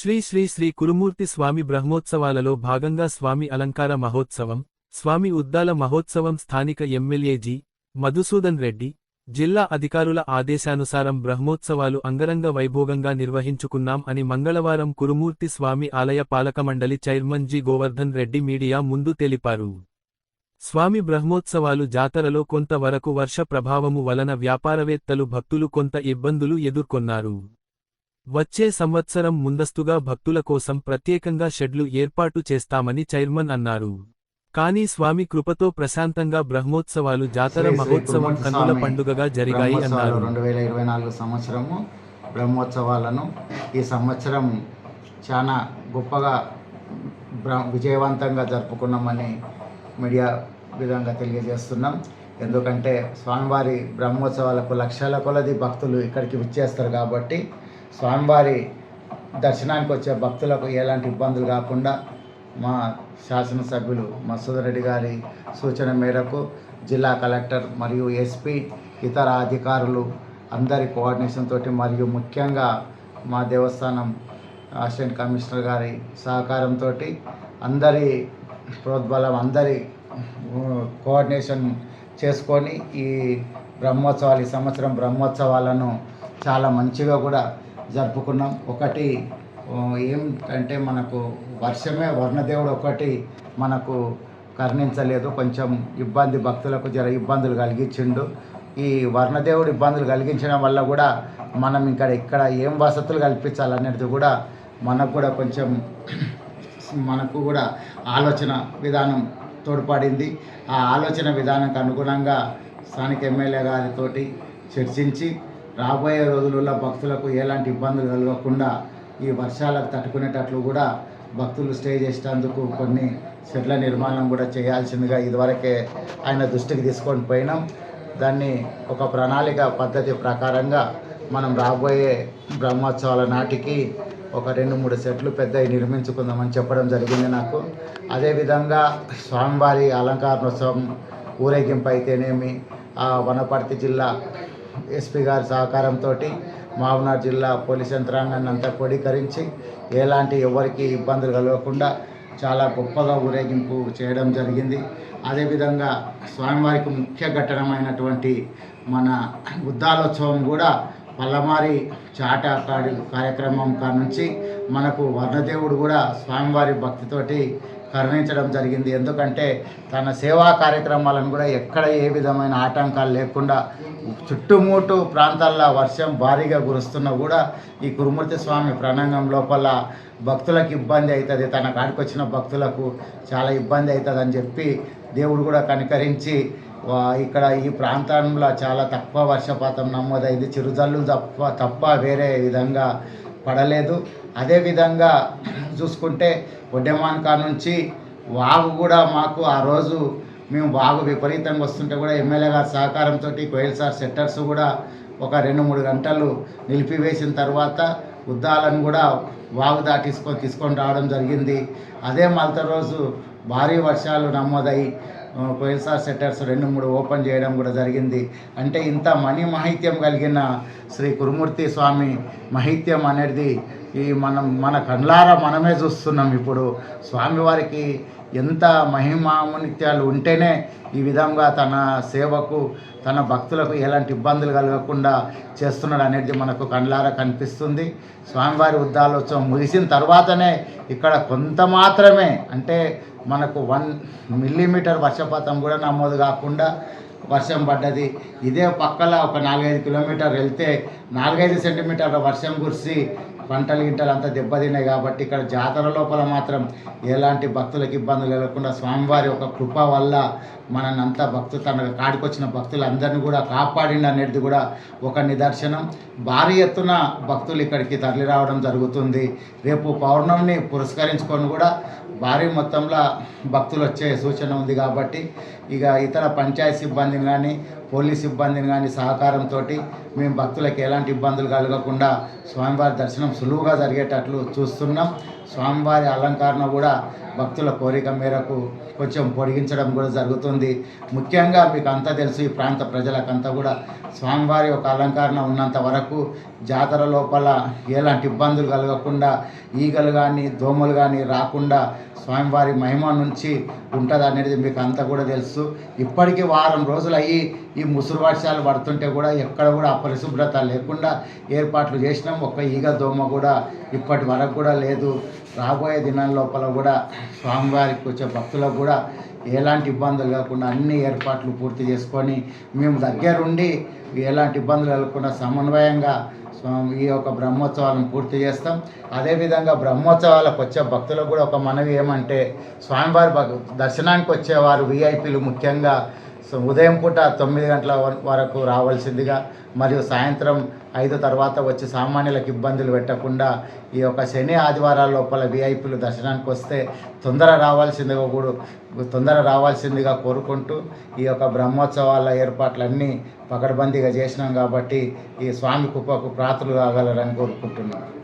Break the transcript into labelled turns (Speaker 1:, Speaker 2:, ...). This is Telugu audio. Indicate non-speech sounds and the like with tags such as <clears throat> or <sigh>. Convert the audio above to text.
Speaker 1: శ్రీ శ్రీ శ్రీ కురుమూర్తి స్వామి బ్రహ్మోత్సవాలలో భాగంగా స్వామి అలంకార మహోత్సవం స్వామి ఉద్దాల మహోత్సవం స్థానిక ఎమ్మెల్యేజీ మధుసూదన్ రెడ్డి జిల్లా అధికారుల ఆదేశానుసారం బ్రహ్మోత్సవాలు అంగరంగ వైభోగంగా నిర్వహించుకున్నాం అని మంగళవారం కురుమూర్తి స్వామి ఆలయ పాలకమండలి chairman G. Govardhan Reddy media ముందు తెలిపారు. స్వామి బ్రహ్మోత్సవాలు జాతరలో కొంత వరకు వర్ష ప్రభావము వలన వ్యాపారవేత్తలు భక్తులు కొంత ఇబ్బందులు ఎదుర్కొన్నారు. వచ్చే సంవత్సరం ముందస్తుగా భక్తుల కోసం ప్రత్యేకంగా షెడ్లు ఏర్పాటు చేస్తామని చైర్మన్ అన్నారు. కానీ స్వామి కృపతో ప్రశాంతంగా బ్రహ్మోత్సవాలు జాతర మహోత్సవం కన్నుల పండుగగా జరిగాయి అన్నారు.
Speaker 2: రెండు వేల ఇరవై నాలుగు సంవత్సరము బ్రహ్మోత్సవాలను ఈ సంవత్సరం చాలా గొప్పగా విజయవంతంగా జరుపుకున్నామని మీడియా విధంగా తెలియజేస్తున్నాం. ఎందుకంటే స్వామివారి బ్రహ్మోత్సవాలకు లక్షల కొలది భక్తులు ఇక్కడికి విచ్చేస్తారు కాబట్టి స్వామివారి దర్శనానికి వచ్చే భక్తులకు ఎలాంటి ఇబ్బందులు కాకుండా మా శాసనసభ్యులు మసూదర్ రెడ్డి గారి సూచన మేరకు జిల్లా కలెక్టర్ మరియు ఎస్పీ ఇతర అధికారులు అందరి కోఆర్డినేషన్ తోటి మరియు ముఖ్యంగా మా దేవస్థానం అసిస్టెంట్ కమిషనర్ గారి సహకారంతో అందరి ప్రోద్బలం అందరి కోఆర్డినేషన్ చేసుకొని ఈ బ్రహ్మోత్సవాలు ఈ సంవత్సరం బ్రహ్మోత్సవాలను చాలా మంచిగా కూడా జరుపుకున్నాం. ఒకటి ఏమిటంటే మనకు వర్షమే వర్ణదేవుడు ఒకటి మనకు కర్ణించలేదు. కొంచెం ఇబ్బంది భక్తులకు జర ఇబ్బందులు కలిగించిండు. ఈ వర్ణదేవుడు ఇబ్బందులు కలిగించడం వల్ల కూడా మనం ఇక్కడ ఇక్కడ ఏం వసతులు కల్పించాలనేది కూడా మనకు కూడా కొంచెం <clears throat> మనకు కూడా ఆలోచన విధానం తోడ్పడింది. ఆ ఆలోచన విధానానికి అనుగుణంగా స్థానిక ఎమ్మెల్యే గారితోటి చర్చించి రాబోయే రోజులలో భక్తులకు ఎలాంటి ఇబ్బందులు కలగకుండా ఈ వర్షాలకు తట్టుకునేటట్లు కూడా భక్తులు స్టే చేసేందుకు కొన్ని షెడ్ల నిర్మాణం కూడా చేయాల్సిందిగా ఇదివరకే ఆయన దృష్టికి తీసుకొని పోయినాం. దాన్ని ఒక ప్రణాళిక పద్ధతి ప్రకారంగా మనం రాబోయే బ్రహ్మోత్సవాల నాటికి ఒక రెండు మూడు సెట్లు పెద్దవి నిర్మించుకుందామని చెప్పడం జరిగింది నాకు. అదేవిధంగా స్వామివారి అలంకారోత్సవం ఊరేగింపు అయితేనేమి ఆ వనపర్తి జిల్లా ఎస్పీ గారి సహకారంతో మామనార్ జిల్లా పోలీస్ యంత్రాంగాన్ని అంతా క్రోడీకరించి ఎలాంటి ఎవరికి ఇబ్బందులు కలగకుండా చాలా గొప్పగా ఊరేగింపు చేయడం జరిగింది. అదేవిధంగా స్వామివారికి ముఖ్య ఘటనమైనటువంటి మన ఉద్దాలోత్సవం కూడా పల్లమారి చాట కార్యక్రమం కానుంచి మనకు వర్ణదేవుడు కూడా స్వామివారి భక్తితోటి కరుణించడం జరిగింది. ఎందుకంటే తన సేవా కార్యక్రమాలను కూడా ఎక్కడ ఏ విధమైన ఆటంకాలు లేకుండా చుట్టుముట్టు ప్రాంతాల్లో వర్షం భారీగా కురుస్తున్నా కూడా ఈ కురుమూర్తి స్వామి ప్రణంగం లోపల భక్తులకు ఇబ్బంది అవుతుంది. తన కాడికి వచ్చిన భక్తులకు చాలా ఇబ్బంది అవుతుంది అని చెప్పి దేవుడు కూడా కనికరించి ఇక్కడ ఈ ప్రాంతంలో చాలా తక్కువ వర్షపాతం నమోదైంది. చిరుజల్లు తప్ప తప్ప వేరే విధంగా పడలేదు. అదేవిధంగా చూసుకుంటే ఒడ్డెమాన్ కా నుంచి వాగు కూడా మాకు ఆ రోజు మేము వాగు విపరీతంగా వస్తుంటే కూడా ఎమ్మెల్యే గారి సహకారంతో కోయిల్ సార్ సెట్టర్స్ కూడా ఒక రెండు మూడు గంటలు నిలిపివేసిన తర్వాత ఉద్దాలను కూడా వాగు దాటిసుకొని తీసుకొని రావడం జరిగింది. అదే మళ్ళీ రోజు భారీ వర్షాలు నమోదయ్యి ఆ, సెటర్స్ సెట్టర్స్ రెండు మూడు ఓపెన్ చేయడం కూడా జరిగింది. అంటే ఇంత మణి మహిత్యం కలిగిన శ్రీ కురుమూర్తి స్వామి మహిత్యం అనేది ఈ మనం మన కండ్లారా మనమే చూస్తున్నాం ఇప్పుడు. స్వామివారికి ఎంత మహిమామునిత్యాలు ఉంటేనే ఈ విధంగా తన సేవకు తన భక్తులకు ఎలాంటి ఇబ్బందులు కలగకుండా చేస్తున్నాడు అనేది మనకు కండ్లారా కనిపిస్తుంది. స్వామివారి ఉద్దాలోత్సవం ముగిసిన తర్వాతనే ఇక్కడ కొంత మాత్రమే అంటే మనకు వన్ మిల్లీమీటర్ వర్షపాతం కూడా నమోదు కాకుండా వర్షం పడ్డది. ఇదే పక్కల ఒక నాలుగైదు కిలోమీటర్ వెళ్తే నాలుగైదు సెంటీమీటర్ల వర్షం కురిసి పంటలు గింటలు అంతా దెబ్బతిన్నాయి కాబట్టి ఇక్కడ జాతర లోపల మాత్రం ఎలాంటి భక్తులకు ఇబ్బందులు లేకుండా స్వామివారి ఒక కృప వల్ల మనని అంతా భక్తు తన కాడికొచ్చిన భక్తులందరినీ కూడా కాపాడిండి అనేది కూడా ఒక నిదర్శనం. భారీ ఎత్తున భక్తులు ఇక్కడికి తరలి రావడం జరుగుతుంది. రేపు పౌర్ణమిని పురస్కరించుకొని కూడా భారీ మొత్తంలో భక్తులు వచ్చే సూచన ఉంది కాబట్టి ఇక ఇతర పంచాయత్ సిబ్బందిని కానీ పోలీస్ సిబ్బందిని కానీ సహకారంతో మేము భక్తులకు ఎలాంటి ఇబ్బందులు కలగకుండా స్వామివారి దర్శనం సులువుగా జరిగేటట్లు చూస్తున్నాం. స్వామివారి అలంకరణ కూడా భక్తుల కోరిక మేరకు కొంచెం పొడిగించడం కూడా జరుగుతుంది. ముఖ్యంగా మీకు అంతా తెలుసు ఈ ప్రాంత ప్రజలకంతా కూడా స్వామివారి ఒక అలంకరణ ఉన్నంత వరకు జాతర లోపల ఎలాంటి ఇబ్బందులు కలగకుండా ఈగలు కానీ దోమలు కానీ రాకుండా స్వామివారి మహిమ నుంచి ఉంటుంది అనేది మీకు అంతా కూడా తెలుసు. ఇప్పటికీ వారం రోజులు అయ్యి ఈ ముసురు వర్షాలు పడుతుంటే కూడా ఎక్కడ కూడా అపరిశుభ్రత లేకుండా ఏర్పాట్లు చేసినాం. ఒక్క ఈగ దోమ కూడా ఇప్పటి వరకు కూడా లేదు. రాబోయే దినాల లోపల కూడా స్వామివారికి వచ్చే భక్తులకు కూడా ఎలాంటి ఇబ్బందులు కాకుండా అన్ని ఏర్పాట్లు పూర్తి చేసుకొని మేము దగ్గరుండి ఎలాంటి ఇబ్బందులు లేకుండా సమన్వయంగా స్వామి ఈ యొక్క బ్రహ్మోత్సవాలను పూర్తి చేస్తాం. అదేవిధంగా బ్రహ్మోత్సవాలకు వచ్చే భక్తులకు కూడా ఒక మనవి ఏమంటే స్వామివారి దర్శనానికి వచ్చేవారు విఐపీలు ముఖ్యంగా సో ఉదయం పూట తొమ్మిది గంటల వరకు రావాల్సిందిగా మరియు సాయంత్రం ఐదు తర్వాత వచ్చి సామాన్యులకు ఇబ్బందులు పెట్టకుండా ఈ యొక్క శని ఆదివారాల లోపల విఐపీలు దర్శనానికి వస్తే తొందర రావాల్సిందిగా కూడా తొందర రావాల్సిందిగా కోరుకుంటూ ఈ యొక్క బ్రహ్మోత్సవాల ఏర్పాట్లన్నీ పకడ్బందీగా చేసినాం కాబట్టి ఈ స్వామి కుప్పకు ప్రాతులు కాగలరని కోరుకుంటున్నాను